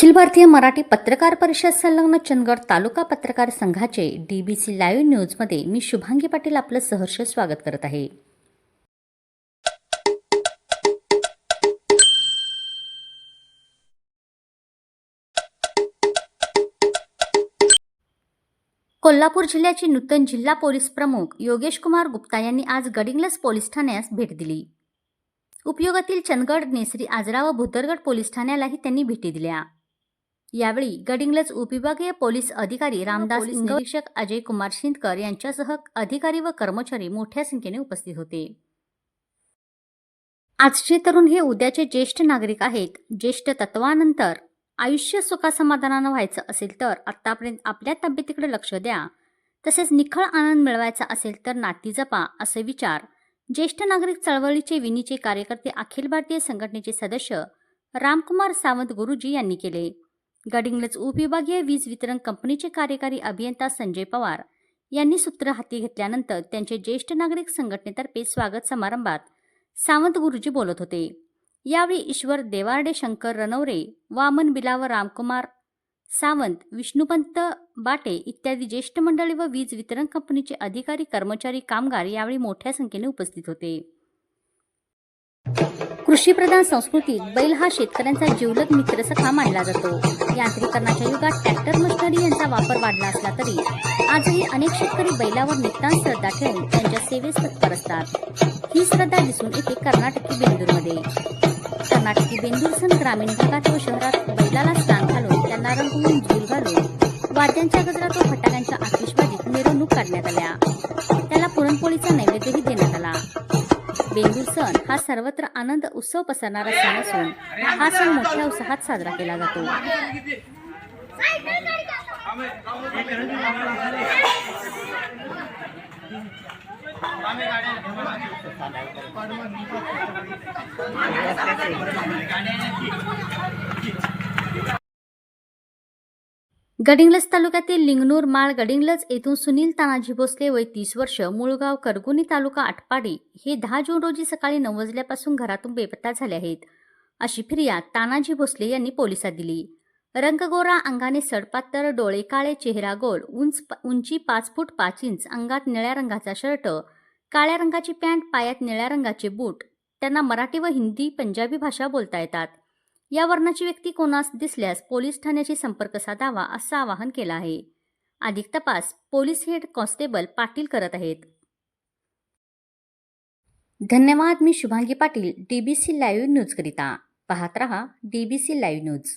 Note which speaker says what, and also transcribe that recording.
Speaker 1: अखिल भारतीय मराठी पत्रकार परिषद संलग्न चंदगड तालुका पत्रकार संघाचे डी बी सी लाईव्ह न्यूजमध्ये मी शुभांगी पाटील आपलं सहर्ष स्वागत करत आहे. कोल्हापूर जिल्ह्याचे नूतन जिल्हा पोलीस प्रमुख योगेश कुमार गुप्ता यांनी आज गडिंग्लस पोलीस ठाण्यास भेट दिली. उपयोगातील चंदगड नेसरी आजरा व भुतरगड पोलीस ठाण्यालाही त्यांनी भेटी दिल्या. यावेळी गडिंग्लज उपविभागीय पोलीस अधिकारी रामदास निरीक्षक अजय कुमार शिंदकर यांच्यासह अधिकारी व कर्मचारी मोठ्या संख्येने उपस्थित होते. आजचे तरुण हे उद्याचे ज्येष्ठ नागरिक आहेत. ज्येष्ठ तत्वानंतर आयुष्य सुखासमाधानानं व्हायचं असेल तर आत्तापर्यंत आपल्या तब्येतीकडे लक्ष द्या. तसेच निखळ आनंद मिळवायचा असेल तर नाती जपा असे विचार ज्येष्ठ नागरिक चळवळीचे विनीचे कार्यकर्ते अखिल भारतीय संघटनेचे सदस्य रामकुमार सावंत गुरुजी यांनी केले. गडिंग्लज उपविभागीय वीज वितरण कंपनीचे कार्यकारी अभियंता संजय पवार यांनी सूत्र हाती घेतल्यानंतर त्यांचे ज्येष्ठ नागरिक संघटनेतर्फे स्वागत समारंभात सावंत गुरुजी बोलत होते. यावेळी ईश्वर देवारडे शंकर रनवरे वामन बिलाव रामकुमार सावंत विष्णुपंत बाटे इत्यादी ज्येष्ठ मंडळी व वीज वितरण कंपनीचे अधिकारी कर्मचारी कामगार यावेळी मोठ्या संख्येने उपस्थित होते. कृषीप्रधान संस्कृतीत बैल हा शेतकऱ्यांचा जिवलग मित्रसखा मानला जातो. यांत्रिकरणाच्या युगात ट्रॅक्टर मशिनरी यांचा वापर वाढला असला तरी आजही अनेक शेतकरी बैलावर नितांत श्रद्धा ठेवून त्यांच्या सेवेस तत्पर असतात. ही श्रद्धा दिसून येते कर्नाटकी बेंदूरमध्ये. कर्नाटकी बेंदूर सण ग्रामीण भागात व शहरात बैलाला स्नान घालून त्यांना रंगवून झूल घालून वाद्यांच्या गजरात व फटाक्यांच्या आतिषबाजीत मिरवणूक काढण्यात आल्या. त्याला पुरणपोळीचा नैवेद्यही देण्यात बेंदूर सण हा सर्वत्र आनंद उत्सव पसरणारा सण असून हा सण मोठ्या उत्साहात साजरा केला जातो. गडिंग्लज तालुक्यातील लिंगनूर माळ गडिंग्लज येथून सुनील तानाजी भोसले वय तीस वर्ष मुळगाव करगुनी तालुका आटपाडी हे दहा जून रोजी सकाळी नऊ वाजल्यापासून घरातून बेपत्ता झाले आहेत. अशी फिर्याद तानाजी भोसले यांनी पोलिसात दिली. रंगगोरा अंगाने सडपातर डोळे काळे चेहरा गोल उंच उंची पाच फूट पाच इंच अंगात निळ्या रंगाचा शर्ट काळ्या रंगाची पॅन्ट पायात निळ्या रंगाचे बूट त्यांना मराठी व हिंदी पंजाबी भाषा बोलता येतात. या वर्णाची व्यक्ती कोणास दिसल्यास पोलीस ठाण्याशी संपर्क साधावा असं आवाहन केलं आहे. अधिक तपास पोलीस हेड कॉन्स्टेबल पाटील करत आहेत. धन्यवाद मी शुभांगी पाटील डीबीसी लाईव्ह न्यूजकरिता पाहत रहा डीबीसी लाईव्ह न्यूज